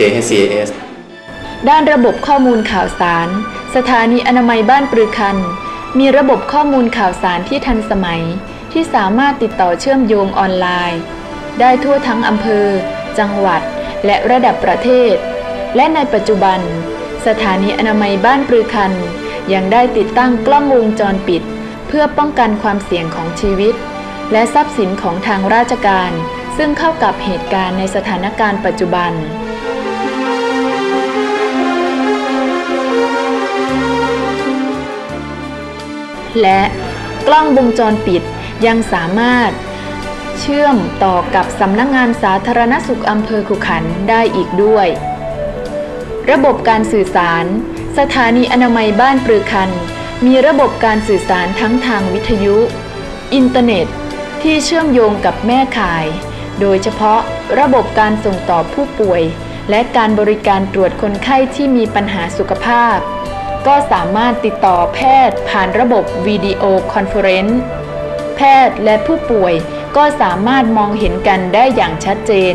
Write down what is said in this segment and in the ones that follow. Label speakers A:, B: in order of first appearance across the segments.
A: JHCAS
B: ด้านระบบข้อมูลข่าวสาร สถานีอนามัยบ้านปรือคัน มีระบบข้อมูลข่าวสารที่ทันสมัย ที่สามารถติดต่อเชื่อมโยงออนไลน์ ได้ทั่วทั้งอำเภอ จังหวัด และระดับประเทศ และในปัจจุบัน สถานีอนามัยบ้านปรือคัน ยังได้ติดตั้งกล้องวงจรปิด เพื่อป้องกันความเสี่ยงของชีวิต และทรัพย์สินของทางราชการ ซึ่งเข้ากับเหตุการณ์ในสถานการณ์ปัจจุบัน และกล้องวงจรปิดยังสามารถเชื่อมต่อกับสำนักงงานสาธารณสุขอำเภอขุขันได้อีกด้วย ระบบการสื่อสาร สถานีอนามัยบ้านปรือคัน มีระบบการสื่อสารทั้งทางวิทยุ อินเทอร์เน็ต ที่เชื่อมโยงกับแม่ข่าย โดยเฉพาะระบบการส่งต่อผู้ป่วย และการบริการตรวจคนไข้ที่มีปัญหาสุขภาพ ก็สามารถติดต่อแพทย์ผ่านระบบวิดีโอคอนเฟอเรนซ์แพทย์และผู้ป่วยก็สามารถมองเห็นกันได้อย่างชัดเจน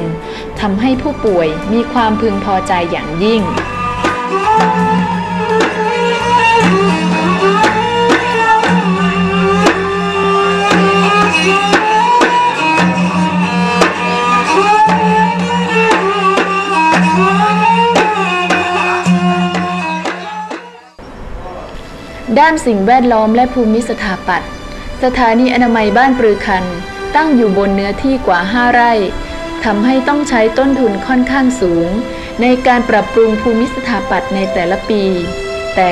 B: ทำให้ผู้ป่วยมีความพึงพอใจอย่างยิ่ง ด้านสิ่งแวดล้อมและภูมิสถาปัตย์สถานีอนามัยบ้านปรือคัน ตั้งอยู่บนเนื้อที่กว่า 5 ไร่ทำให้ต้องใช้ต้นทุนค่อนข้างสูง ในการปรับปรุงภูมิสถาปัตย์ในแต่ละปี แต่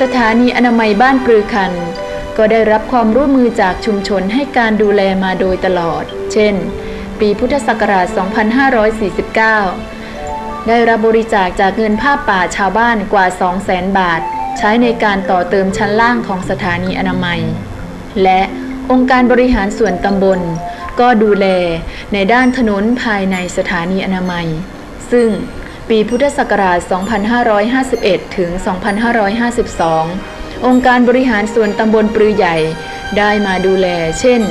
B: สถานีอนามัยบ้านปรือคัน ก็ได้รับความร่วมมือจากชุมชนให้การดูแลมาโดยตลอด เช่น ปีพุทธศักราช 2549 ได้รับบริจาคจากเงินผ้าป่าชาวบ้านกว่า 200,000 บาท ใช้ในการต่อเติมชั้นล่างของสถานีอนามัย และองค์การบริหารส่วนตำบล ก็ดูแลในด้านถนนภายในสถานีอนามัย ซึ่งปีพุทธศักราช 2551 ถึง 2552 องค์การบริหารส่วนตำบลปรือใหญ่ได้มาดูแล เช่น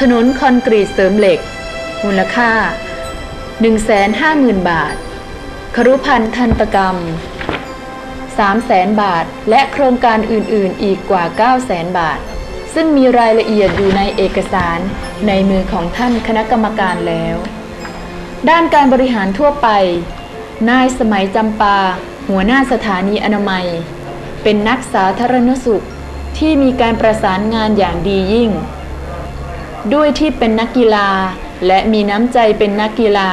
B: ถนนคอนกรีตเสริมเหล็ก มูลค่า 150,000 บาท ครุพันธ์ทันตกรรม 300,000 บาท และโครงการอื่น ๆ อีกกว่า900,000 บาท ซึ่งมีรายละเอียดอยู่ในเอกสารในมือของท่านคณะกรรมการแล้ว ด้านการบริหารทั่วไป นายสมัยจำปา หัวหน้าสถานีอนามัย เป็นนักสาธารณสุขที่มีการประสานงานอย่างดียิ่ง ด้วยที่เป็นนักกีฬาและมีน้ำใจเป็นนักกีฬา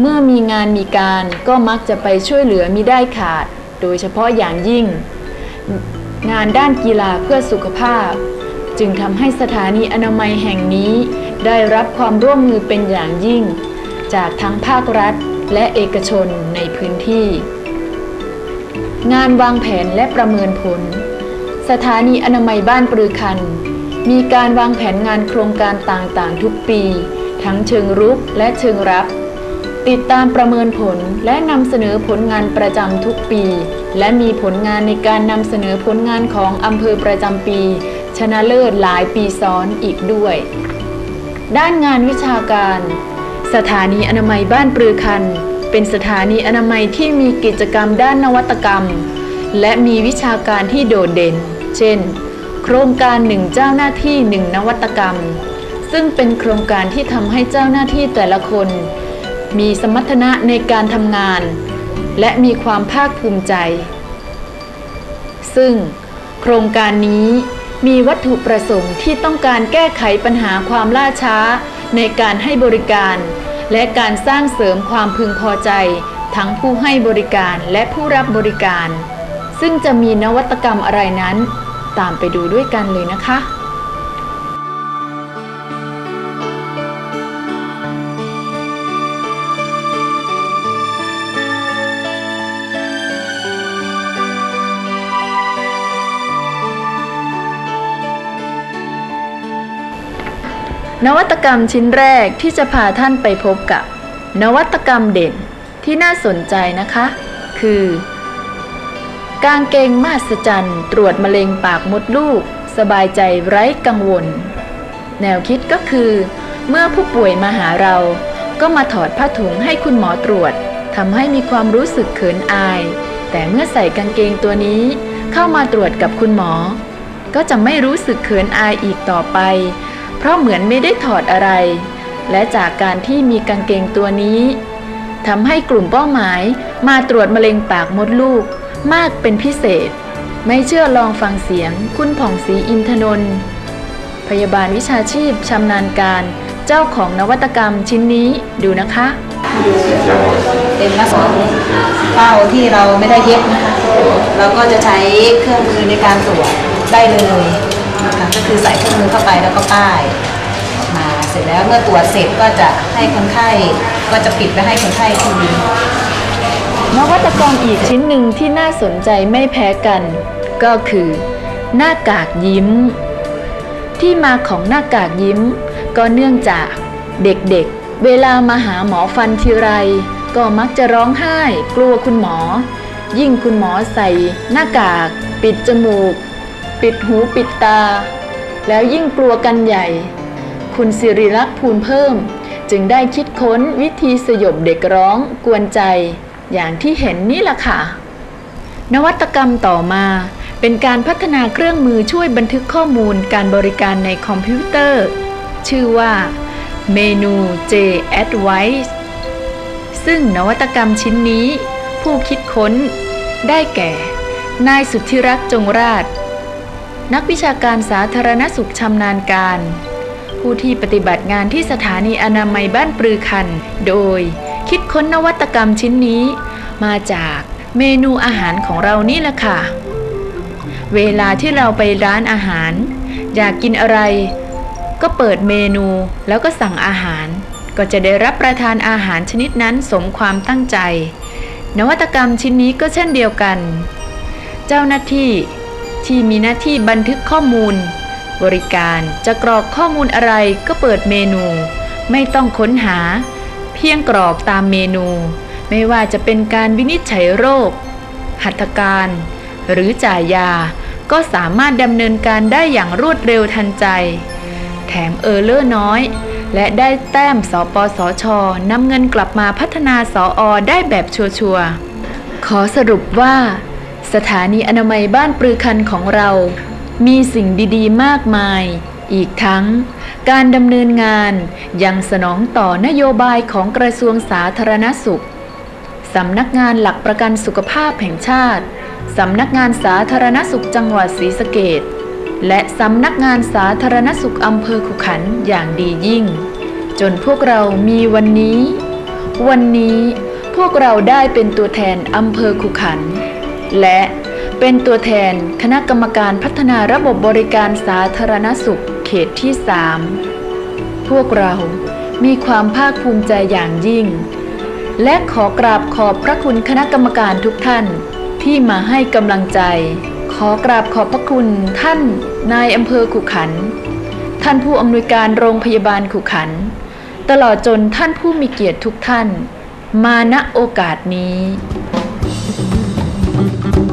B: เมื่อมีงานมีการก็มักจะไปช่วยเหลือมิได้ขาด โดยเฉพาะอย่างยิ่ง งานด้านกีฬาเพื่อสุขภาพ จึงทำให้สถานีอนามัยแห่งนี้ ได้รับความร่วมมือเป็นอย่างยิ่ง จากทั้งภาครัฐและเอกชนในพื้นที่ งานวางแผนและประเมินผล สถานีอนามัยบ้านปรือคัน มีการวางแผนงานโครงการต่างๆ ทุกปี ทั้งเชิงรุกและเชิงรับ ติดตามประเมินผลและนำเสนอผลงานประจำทุกปี และมีผลงานในการนำเสนอผลงานของอำเภอประจำปี ชนะเลิศหลายปีซ้อนอีกด้วย ด้านงานวิชาการ สถานีอนามัยบ้านปรือคัน เป็นสถานีอนามัยที่มีกิจกรรมด้านนวัตกรรม และมีวิชาการที่โดดเด่น เช่น โครงการหนึ่งเจ้าหน้าที่หนึ่งนวัตกรรม ซึ่งเป็นโครงการที่ทำให้เจ้าหน้าที่แต่ละคน มีสมรรถนะในการทำงาน และมีความภาคภูมิใจ ซึ่งโครงการนี้มีวัตถุประสงค์ที่ต้องการแก้ไขปัญหาความล่าช้า ในการให้บริการ และการสร้างเสริมความพึงพอใจ ทั้งผู้ให้บริการและผู้รับบริการ ซึ่งจะมีนวัตกรรมอะไรนั้น ตามไปดูด้วยกันเลยนะคะ นวัตกรรมชิ้นแรกที่จะพาท่านไปพบกับ นวัตกรรมเด่นที่น่าสนใจนะคะ คือ กางเกงมหัศจรรย์ตรวจมะเร็งปากมดลูก สบายใจไร้กังวล แนวคิดก็คือ เมื่อผู้ป่วยมาหาเรา ก็มาถอดผ้าถุงให้คุณหมอตรวจทำให้มีความรู้สึกเขินอาย แต่เมื่อใส่กางเกงตัวนี้ เข้ามาตรวจกับคุณหมอ ก็จะไม่รู้สึกเขินอายอีกต่อไป ราะเหมือนไม่ได้ถอดอะไร และจากการที่มีกางเกงตัวนี้ทำให้กลุ่มเป้าหมายมาตรวจมะเร็งปากมดลูก มากเป็นพิเศษ ไม่เชื่อลองฟังเสียง คุณผ่องศรีอินทนนท์พยาบาลวิชาชีพชำนาญการ เจ้าของนวัตกรรมชิ้นนี้ดูนะคะ
A: เป็นลักษณะเป้าที่เราไม่ได้เย็บนะคะ เราก็จะใช้เครื่องมือในการตรวจได้เลย นะคะก็คือใส่เครื่องมือเข้าไปแล้วก็ป้ายมาเสร็จแล้วเมื่อตรวจเสร็จก็จะให้คนไข้ก็จะปิดไว้ให้คนไข้ที
B: นวัตกรรมอีกชิ้นหนึ่งที่น่าสนใจไม่แพ้กัน ก็คือ หน้ากากยิ้ม ที่มาของหน้ากากยิ้ม ก็เนื่องจากเด็กๆ เวลามาหาหมอฟันทีไร ก็มักจะร้องไห้ กลัวคุณหมอ ยิ่งคุณหมอใส่หน้ากาก ปิดจมูก ปิดหูปิดตา แล้วยิ่งกลัวกันใหญ่ คุณสิริลักษณ์ภูลเพิ่ม จึงได้คิดค้นวิธีสยบเด็กร้องกวนใจ อย่างที่เห็นนี่แหละค่ะ นวัตกรรมต่อมาเป็นการพัฒนาเครื่องมือช่วยบันทึกข้อมูลการบริการในคอมพิวเตอร์ ชื่อว่าเมนู J Advice ซึ่งนวัตกรรมชิ้นนี้ ผู้คิดค้นได้แก่ นายสุทธิรักษ์จงราช นักวิชาการสาธารณสุขชำนาญการ ผู้ที่ปฏิบัติงานที่สถานีอนามัยบ้านปรือคัน โดย คิดค้นนวัตกรรมชิ้นนี้ มาจากเมนูอาหารของเรานี่แหละค่ะ เวลาที่เราไปร้านอาหาร อยากกินอะไร ก็เปิดเมนูแล้วก็สั่งอาหาร ก็จะได้รับประทานอาหารชนิดนั้นสมความตั้งใจ นวัตกรรมชิ้นนี้ก็เช่นเดียวกัน เจ้าหน้าที่ ที่มีหน้าที่บันทึกข้อมูล บริการจะกรอกข้อมูลอะไรก็เปิดเมนู ไม่ต้องค้นหา เพียงกรอกตามเมนู ไม่ว่าจะเป็นการวินิจฉัยโรค หัตถการ หรือจ่ายยา ก็สามารถดำเนินการได้อย่างรวดเร็วทันใจ แถมเออร์เลอร์น้อยและได้แต้มสปสช นำเงินกลับมาพัฒนาสออได้แบบชัวร์ๆขอสรุปว่า สถานีอนามัยบ้านปรือคันของเรา มีสิ่งดีๆ มากมาย อีกทั้ง การดำเนินงานยังสนองต่อนโยบายของกระทรวงสาธารณสุขสำนักงานหลักประกันสุขภาพแห่งชาติสำนักงานสาธารณสุขจังหวัดศรีสะเกดและสำนักงานสาธารณสุขอำเภอขุขันอย่างดียิ่ง จนพวกเรามีวันนี้ วันนี้พวกเราได้เป็นตัวแทนอำเภอขุขัน และเป็นตัวแทนคณะกรรมการพัฒนาระบบบริการสาธารณสุขเขตที่ 3 พวกเรามีความภาคภูมิใจอย่างยิ่ง และขอกราบขอบพระคุณคณะกรรมการทุกท่านที่มาให้กำลังใจ ขอกราบขอบพระคุณท่านนายอำเภอขุขันธ์ท่านผู้อำนวยการโรงพยาบาลขุขันธ์ตลอดจนท่านผู้มีเกียรติทุกท่าน มาณโอกาสนี้ Thank you.